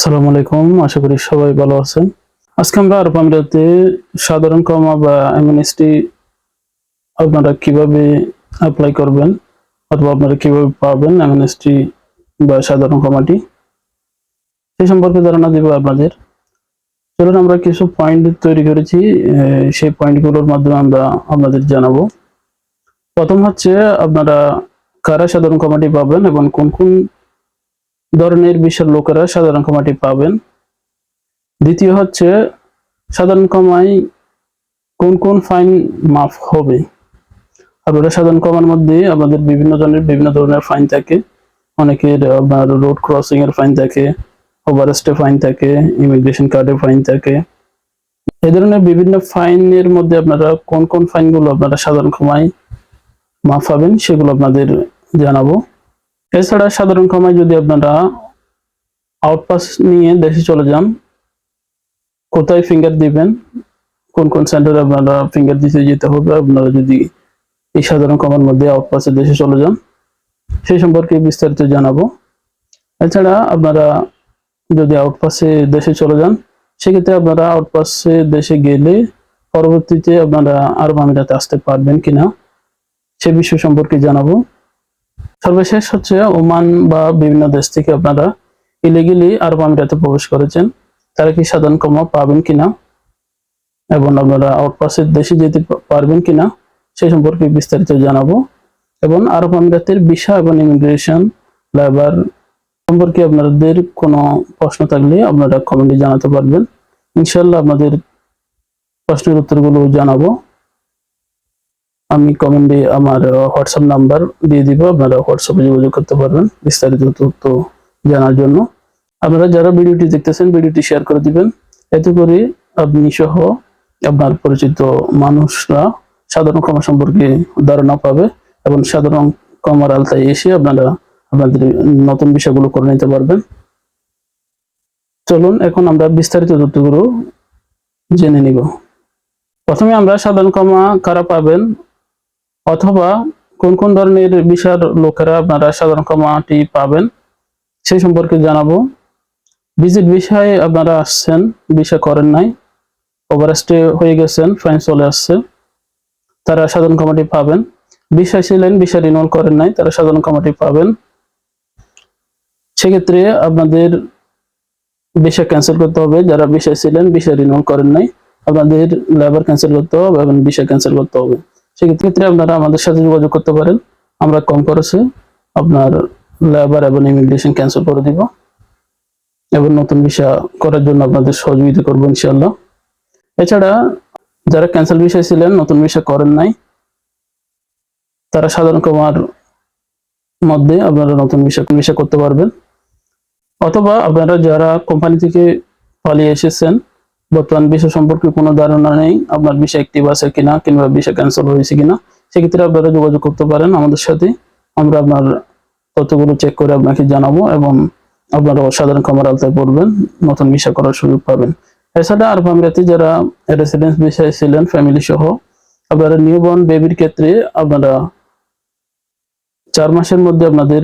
আসসালামু আলাইকুম, আশা করি সবাই ভালো আছেন। আজকে আমরা আরব আমিরাতে সাধারণ কমা বা এমএনএসটি আপনারা কীভাবে অ্যাপ্লাই করবেন অথবা আপনারা কীভাবে পাবেন এমএনএসটি বা সাধারণ কমাটি সেই সম্পর্কে ধারণা দিব আপনাদের। চলুন আমরা কিছু পয়েন্ট তৈরি করেছি সেই পয়েন্টগুলোর মাধ্যমে আমরা আপনাদের জানাব। প্রথম হচ্ছে আপনারা কারা সাধারণ কমাটি পাবেন এবং কোন কোন ধরনের বিশাল লোকেরা সাধারণ কমাটি পাবেন। দ্বিতীয় হচ্ছে, সাধারণ কমাই কোন কোন ফাইন মাফ হবে? আপনারা সাধারণ কমার মধ্যে আপনাদের বিভিন্ন ধরনের বিভিন্ন ধরনের ফাইন থাকে। অনেকের, আপনার রোড ক্রসিং এর ফাইন থাকে ওভারস্টে ফাইন থাকে, ইমিগ্রেশন কার্ডের ফাইন থাকে। এই ধরনের বিভিন্ন ফাইনের মধ্যে আপনারা কোন কোন ফাইনগুলো আপনারা সাধারণ কমাই মাফ পাবেন, সেগুলো আপনাদের জানাব। এছাড়া সাধারণ কমায় যদি আপনারা আউটপাস নিয়ে দেশে চলে যান, কোথায় ফিঙ্গার দিবেন? কোন কোন সেন্টারে আপনারা ফিঙ্গার দিতে যেতে হবে? আপনারা যদি এই সাধারণ কমার মধ্যে আউটপাসে দেশে চলে যান সেই সম্পর্কে বিস্তারিত জানাব। এছাড়া আপনারা যদি আউটপাসে দেশে চলে যান, সেক্ষেত্রে আপনারা আউটপাসে দেশে গেলে পরবর্তীতে আপনারা আরব আমিরাতে আসতে পারবেন কিনা, সে বিষয় সম্পর্কে জানাব। সর্বশেষ হচ্ছে ওমান বা বিভিন্ন দেশ থেকে আপনারা ইলিগেলি আরব আমিরাতে প্রবেশ করেছেন। তারা কি সাধারণ কমা পাবেন কিনা? এবং আপনারা আউটপাসের দেশে যেতে পারবেন কিনা? সে সম্পর্কে বিস্তারিত জানাব। এবং আরব আমিরাতের ভিসা এবং ইমিগ্রেশন লেবার সম্পর্কে আপনাদের কোনো প্রশ্ন থাকলে আপনারা কমেন্টে জানাতে পারবেন। ইনশাল্লাহ আপনাদের প্রশ্নের উত্তরগুলো জানাব। আমি কমেন্টে আমার হোয়াটসঅ্যাপ নাম্বার দিয়ে দিব। আপনারা হোয়াটসঅ্যাপে যোগাযোগ করতে পারবেন বিস্তারিত তথ্য জানার জন্য। আপনারা যারা ভিডিওটি দেখতেছেন, ভিডিওটি শেয়ার করে দিবেন। এতে করে আপনি সহ আপনার পরিচিত মানুষরা সাধারণ কমা সম্পর্কে ধারণা পাবে এবং সাধারণ কমার আলতায় এসে আপনারা আপনাদের নতুন বিষয়গুলো করে নিতে পারবেন। চলুন, এখন আমরা বিস্তারিত তথ্যগুলো জেনে নিব। প্রথমে আমরা সাধারণ কমা কারা পাবেন? অথবা কোন কোন ধরনের বিষয়ের লোকেরা আপনারা সাধারণ কমাটি পাবেন, সেই সম্পর্কে জানাব। ভিজিট বিষয়ে আপনারা আসছেন বিষয় করেন নাই ওভারস্টে হয়ে গেছেন ফাইন চলে আসছে, তারা সাধারণ কমাটি পাবেন। বিষয় ছিলেন বিষয় রিনল করেন নাই, তারা সাধারণ কমাটি পাবেন। সেক্ষেত্রে আপনাদের বিষয় ক্যান্সেল করতে হবে, যারা বিষয় ছিলেন বিষয় রিনল করেন নাই, আপনাদের লেবার ক্যান্সেল করতে হবে এবং বিষয় ক্যান্সেল করতে হবে। সেক্ষেত্রে আপনারা আমাদের সাথে যোগাযোগ করতে পারেন। আমরা কম খরচে আপনার লেবার এবং ইমিগ্রেশন ক্যান্সেল করে দিব। এবং নতুন ভিসা করার জন্য আপনাদের সহযোগিতা করব ইনশাল্লাহ এছাড়া যারা ক্যান্সেল ভিসা ছিলেন, নতুন ভিসা করেন নাই, তারা সাধারণ কমার মধ্যে আপনারা নতুন ভিসা ভিসা করতে পারবেন। অথবা আপনারা যারা কোম্পানি থেকে পালিয়ে এসেছেন বর্তমান বিষয় সম্পর্কে কোনো ধারণা নেই। আপনার বিষয় অ্যাক্টিভ আছে কিনা কিংবা বিষয় ক্যান্সেল হয়েছে কিনা, সেক্ষেত্রে আপনারা যোগাযোগ করতে পারেন আমাদের সাথে। আমরা আপনার তথ্যগুলো চেক করে আপনাকে জানাব এবং আপনারা অসাধারণ খামার আলতায় পড়বেন, নতুন ভিসা করার সুযোগ পাবেন। এছাড়া আরব আমিরাতে যারা রেসিডেন্স বিষয়ে ছিলেন ফ্যামিলি সহ, আপনারা নিউবর্ন বেবির ক্ষেত্রে আপনারা চার মাসের মধ্যে আপনাদের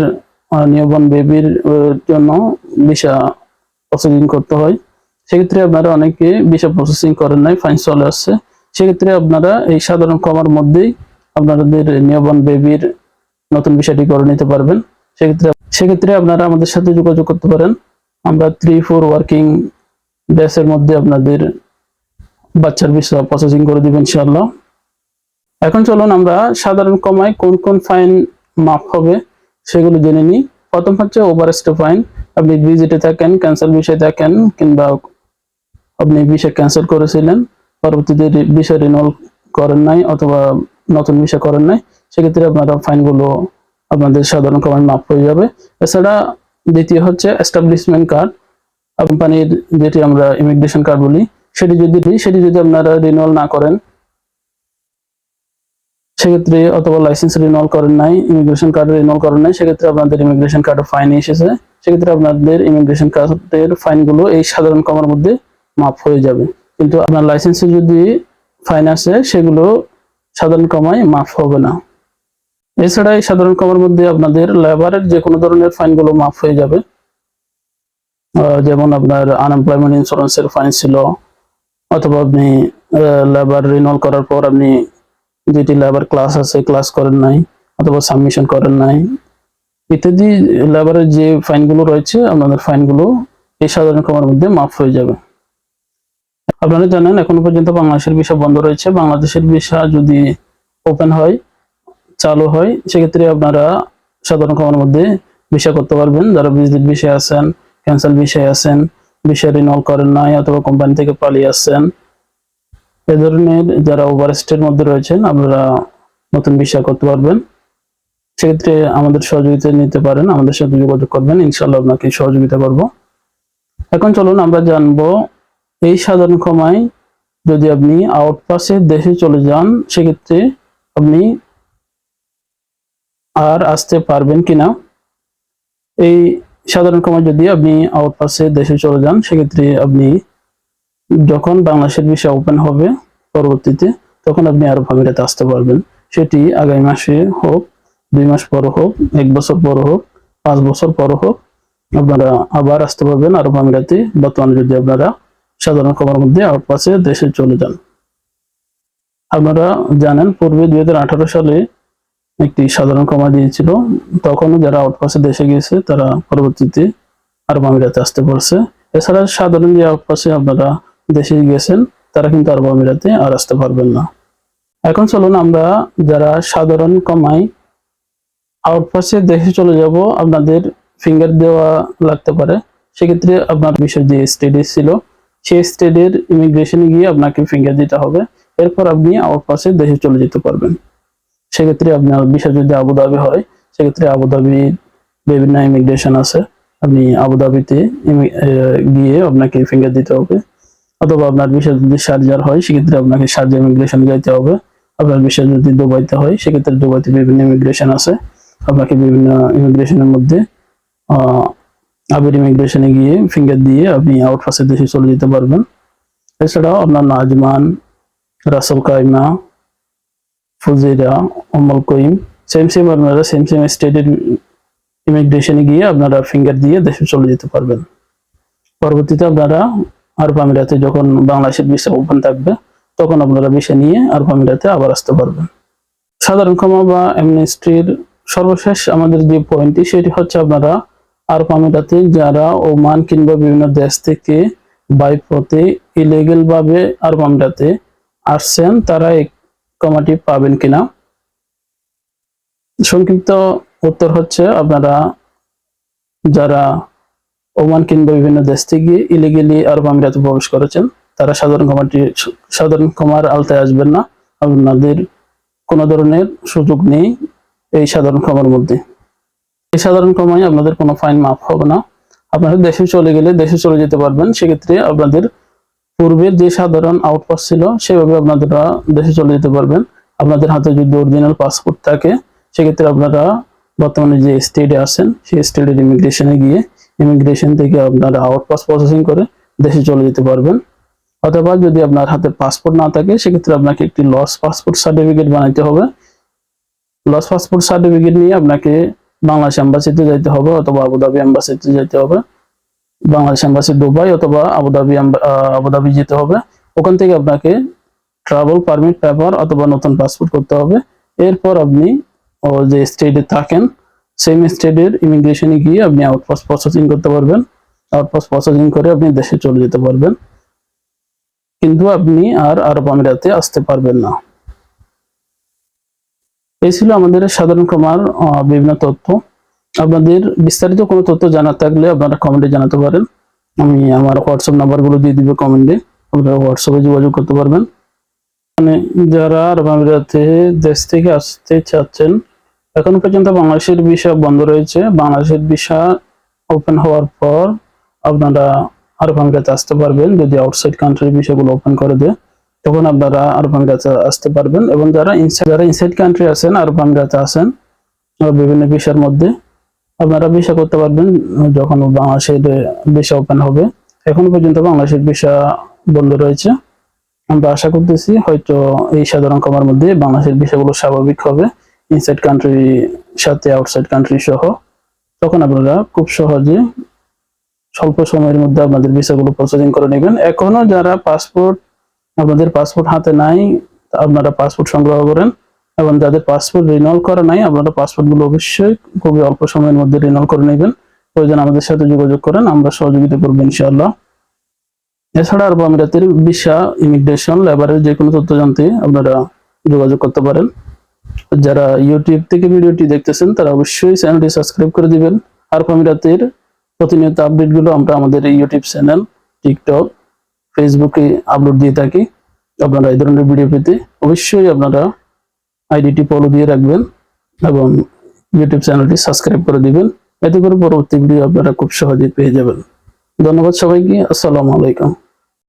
নিউবর্ন বেবির জন্য ভিসা প্রসেসিং করতে হয়। সেক্ষেত্রে আপনারা অনেকে ভিসা প্রসেসিং করেন নাই ফাইন চলে আসছে। সেক্ষেত্রে আপনারা এই সাধারণ কমার মধ্যেই আপনাদের নিয়বন বেবির নতুন বিষয়টি করে নিতে পারবেন। সেক্ষেত্রে সেক্ষেত্রে আপনারা আমাদের সাথে যোগাযোগ করতে পারেন। আমরা থ্রি ফোর ওয়ার্কিং ডেসের মধ্যে আপনাদের বাচ্চার ভিসা প্রসেসিং করে দিবেন ইনশাআল্লাহ। এখন চলুন আমরা সাধারণ কমায় কোন কোন ফাইন মাফ হবে সেগুলো জেনে নিই। প্রথম হচ্ছে ওভারস্টে ফাইন আপনি ভিজিটে থাকেন ক্যান্সার বিষয়ে থাকেন কিংবা আপনি বিষয় ক্যান্সেল করেছিলেন, পরবর্তীতে বিষয় রিনল করেন নাই অথবা নতুন বিষয় করেন নাই, সেক্ষেত্রে আপনারা ফাইনগুলো আপনাদের সাধারণ কমায় মাফ হয়ে যাবে। এছাড়া দ্বিতীয় হচ্ছে এস্টাবলিশমেন্ট কার্ড কোম্পানির যেটি আমরা ইমিগ্রেশন কার্ড বলি, সেটি যদি সেটি যদি আপনারা রিনল না করেন, সেক্ষেত্রে অথবা লাইসেন্স রিনল করেন নাই ইমিগ্রেশন কার্ড রিনল করেন নাই, সেক্ষেত্রে আপনাদের ইমিগ্রেশন কার্ডের ফাইন এসেছে। সেক্ষেত্রে আপনাদের ইমিগ্রেশন কার্ডের ফাইনগুলো এই সাধারণ কমার মধ্যে মাফ হয়ে যাবে। কিন্তু আপনার লাইসেন্সে যদি ফাইন আসে সেগুলো সাধারণ কমায় মাফ হবে না। এছাড়া এই সাধারণ কমার মধ্যে আপনাদের লেবারের যে কোনো ধরনের ফাইনগুলো মাফ হয়ে যাবে। যেমন আপনার আনএমপ্লয়মেন্ট ইন্স্যুরেন্সের ফাইন ছিল, অথবা আপনি লেবার রিনল করার পর আপনি যেটি লেবার ক্লাস আছে ক্লাস করেন নাই, অথবা সাবমিশন করেন নাই, ইত্যাদি লেবারের যে ফাইনগুলো রয়েছে, আপনাদের ফাইনগুলো এই সাধারণ ক্ষমার মধ্যে মাফ হয়ে যাবে। আপনারা জানেন, এখনও পর্যন্ত বাংলাদেশের ভিসা বন্ধ রয়েছে। বাংলাদেশের ভিসা যদি ওপেন হয়, চালু হয়, সেক্ষেত্রে আপনারা সাধারণ ক্ষমার মধ্যে ভিসা করতে পারবেন। যারা ভিজিট বিষয়ে আছেন ক্যান্সেল বিষয়ে আছেন, ভিসা রিনল করেন নাই অথবা কোম্পানি থেকে পালিয়ে আসছেন, এ ধরনের যারা ওভারস্টের মধ্যে রয়েছেন, আপনারা নতুন ভিসা করতে পারবেন। সেক্ষেত্রে আমাদের সহযোগিতা নিতে পারেন, আমাদের সাথে যোগাযোগ করবেন। ইনশাল্লাহ আপনাকে সহযোগিতা করব। এখন চলুন আমরা জানব এই সাধারণ ক্ষমায় যদি আপনি আউটপাসে দেশে চলে যান, সেক্ষেত্রে আপনি আর আসতে পারবেন কিনা? এই সাধারণ ক্ষমায় যদি আপনি আউটপাসে দেশে চলে যান, সেক্ষেত্রে আপনি যখন বাংলাদেশের ভিসা ওপেন হবে পরবর্তীতে, তখন আপনি আরব আমিরাতে আসতে পারবেন। সেটি আগামী মাসে হোক, দুই মাস পর হোক, এক বছর পর হোক, পাঁচ বছর পর হোক, আপনারা আবার আসতে পারবেন আরব আমিরাতে। বর্তমানে যদি আপনারা সাধারণ খবর মধ্যে আউটপাসে দেশে চলে যান। আপনারা জানেন, পূর্বে দুই সালে একটি সাধারণ ক্ষমা দিয়েছিল। তখনও যারা আউটপাসে দেশে গিয়েছে, তারা পরবর্তীতে আরব আমিরাতে আসতে পারছে এছাড়া সাধারণ যে আউটপাসে আপনারা দেশে গিয়েছেন, তারা কিন্তু আরব আমিরাতে আর আসতে পারবেন না। এখন চলুন আমরা যারা সাধারণ কমাই আউটপাসে দেশে চলে যাব, আপনাদের ফিঙ্গার দেওয়া লাগতে পারে। সেক্ষেত্রে আপনার বিষয় যে স্টেডি ছিল। সেই স্টেডের ইমিগ্রেশনে গিয়ে আপনাকে ফিঙ্গার দিতে হবে। এরপর আপনি আউটপাসে দেশে চলে যেতে পারবেন। সেক্ষেত্রে আপনার বিষয় যদি আবুধাবি হয়, সেক্ষেত্রে আবুধাবি বিভিন্ন ইমিগ্রেশন আছে। আপনি আবুধাবিতে গিয়ে আপনাকে ফিঙ্গার দিতে হবে। অথবা আপনার বিষয় যদি সার্জার হয়, সেক্ষেত্রে আপনাকে সার্জার ইমিগ্রেশন যাইতে হবে। আপনার বিষয় যদি দুবাইতে হয়, সেক্ষেত্রে দুবাইতে বিভিন্ন ইমিগ্রেশন আছে। আপনাকে বিভিন্ন ইমিগ্রেশনের মধ্যে আবির ইমিগ্রেশনে গিয়ে ফিঙ্গার দিয়ে আপনি আউটপাসের দেশে চলে যেতে পারবেন। এছাড়াও আপনার Ajman, Ras al Khaimah Fujairah Amal কইম same same আপনারা সেম সেম স্টেটের ইমিগ্রেশনে গিয়ে আপনারা ফিঙ্গার দিয়ে দেশে চলে যেতে পারবেন। পরবর্তীতে আপনারা আরব আমিরাতে যখন বাংলাদেশের ভিসা ওপেন থাকবে, তখন আপনারা ভিসা নিয়ে আরব আমিরাতে আবার আসতে পারবেন। সাধারণ ক্ষমা বা অ্যামনেস্ট্রির সর্বশেষ আমাদের যে পয়েন্টটি সেটি হচ্ছে আপনারা আরব আমিরাতে যারা ওমান কিংবা বিভিন্ন দেশ থেকে বাই পথে ইলিগেল ভাবে আরব আমিরাতে আসছেন, তারা এই কমাটি পাবেন কিনা? সংক্ষিপ্ত উত্তর হচ্ছে, আপনারা যারা ওমান কিংবা বিভিন্ন দেশ থেকে ইলিগেলি আরব আমিরাতে প্রবেশ করেছেন, তারা সাধারণ কমাটি সাধারণ ক্ষমার আলতায় আসবেন না। আপনাদের কোনো ধরনের সুযোগ নেই এই সাধারণ ক্ষমার মধ্যে। এই সাধারণ ক্ষমায় আপনাদের কোনো ফাইন মাফ হবে না। আপনারা দেশে চলে গেলে দেশে চলে যেতে পারবেন। সেক্ষেত্রে আপনাদের পূর্বের যে সাধারণ আউটপাস ছিল, সেভাবে আপনারা দেশে চলে যেতে পারবেন। আপনাদের হাতে যদি অরিজিনাল পাসপোর্ট থাকে, সেক্ষেত্রে আপনারা বর্তমানে যে স্টেটে আছেন, সেই স্টেটের ইমিগ্রেশনে গিয়ে ইমিগ্রেশন থেকে আপনারা আউটপাস প্রসেসিং করে দেশে চলে যেতে পারবেন। অথবা যদি আপনার হাতে পাসপোর্ট না থাকে, সেক্ষেত্রে আপনাকে একটি লস পাসপোর্ট সার্টিফিকেট বানাইতে হবে। লস পাসপোর্ট সার্টিফিকেট নিয়ে আপনাকে বাংলাদেশ এম্বাসিতে যেতে হবে অথবা আবুধাবি এম্বাসিতে যেতে হবে। বাংলাদেশ এম্বাসি দুবাই অথবা আবুধাবি আবুধাবি যেতে হবে। ওখান থেকে আপনাকে ট্রাভেল পারমিট পেপার অথবা নতুন পাসপোর্ট করতে হবে। এরপর আপনি, ও, যে স্টেটে থাকেন সেম স্টেটের ইমিগ্রেশনে গিয়ে আপনি আউটপাস প্রসেসিং করতে পারবেন। আউটপাস প্রসেসিং করে আপনি দেশে চলে যেতে পারবেন। কিন্তু আপনি আর আরব আমিরাতে আসতে পারবেন না। এই ছিল আমাদের সাধারণ ক্ষমার আহ, বিভিন্ন তথ্য। আপনাদের বিস্তারিত কোনো তথ্য জানার থাকলে আপনারা কমেন্টে জানাতে পারেন। আমি আমার হোয়াটসঅ্যাপ নাম্বারগুলো দিয়ে দিবে কমেন্টে। আপনারা হোয়াটসঅ্যাপে যোগাযোগ করতে পারবেন। মানে যারা আরব আমিরাতে দেশ থেকে আসতে চাচ্ছেন এখন পর্যন্ত বাংলাদেশের ভিসা বন্ধ রয়েছে। বাংলাদেশের ভিসা ওপেন হওয়ার পর আপনারা আরব আমিরাতে আসতে পারবেন। যদি আউটসাইড কান্ট্রির ভিসাগুলো ওপেন করে দেয়। তখন আপনারা আরব আমিরাতে আসতে পারবেন এবং যারা ইনসাইড যারা ইনসাইড কান্ট্রি আছেন আরব আমিরাতে আছেন বিভিন্ন ভিসার মধ্যে, আপনারা ভিসা করতে পারবেন যখন বাংলাদেশের ভিসা ওপেন হবে। এখনও পর্যন্ত বাংলাদেশের ভিসা বন্ধ রয়েছে। আমরা আশা করতেছি, হয়তো এই সাধারণ কমার মধ্যে বাংলাদেশের ভিসাগুলো স্বাভাবিক হবে ইনসাইড কান্ট্রি সাথে আউটসাইড কান্ট্রি সহ। তখন আপনারা খুব সহজে স্বল্প সময়ের মধ্যে আপনাদের ভিসাগুলো প্রসেসিং করে নেবেন। এখনও যারা পাসপোর্ট আপনাদের পাসপোর্ট হাতে নাই, আপনারা পাসপোর্ট সংগ্রহ করেন এবং যাদের পাসপোর্ট রিনিউয়াল করা নাই, আপনারা পাসপোর্টগুলো অবশ্যই খুবই অল্প সময়ের মধ্যে রিনিউয়াল করে নেবেন। প্রয়োজন আমাদের সাথে যোগাযোগ করেন, আমরা সহযোগিতা করব ইনশাআল্লাহ। এছাড়া আরব আমিরাতের ভিসা ইমিগ্রেশন লেবারের যে কোনো তথ্য জানতে আপনারা যোগাযোগ করতে পারেন। যারা ইউটিউব থেকে ভিডিওটি দেখতেছেন, তারা অবশ্যই চ্যানেলটি সাবস্ক্রাইব করে দিবেন। আরব আমিরাতের প্রতিনিয়ত আপডেটগুলো আমরা আমাদের ইউটিউব চ্যানেল টিকটক ফেসবুকে আপলোড দিয়ে থাকি। আপনারা এই ধরনের ভিডিও পেতে অবশ্যই আপনারা আইডিটি ফলো দিয়ে রাখবেন এবং ইউটিউব চ্যানেলটি সাবস্ক্রাইব করে দিবেন। এতে করে পরবর্তী ভিডিও আপনারা খুব সহজেই পেয়ে যাবেন। ধন্যবাদ সবাইকে। আসসালামু আলাইকুম।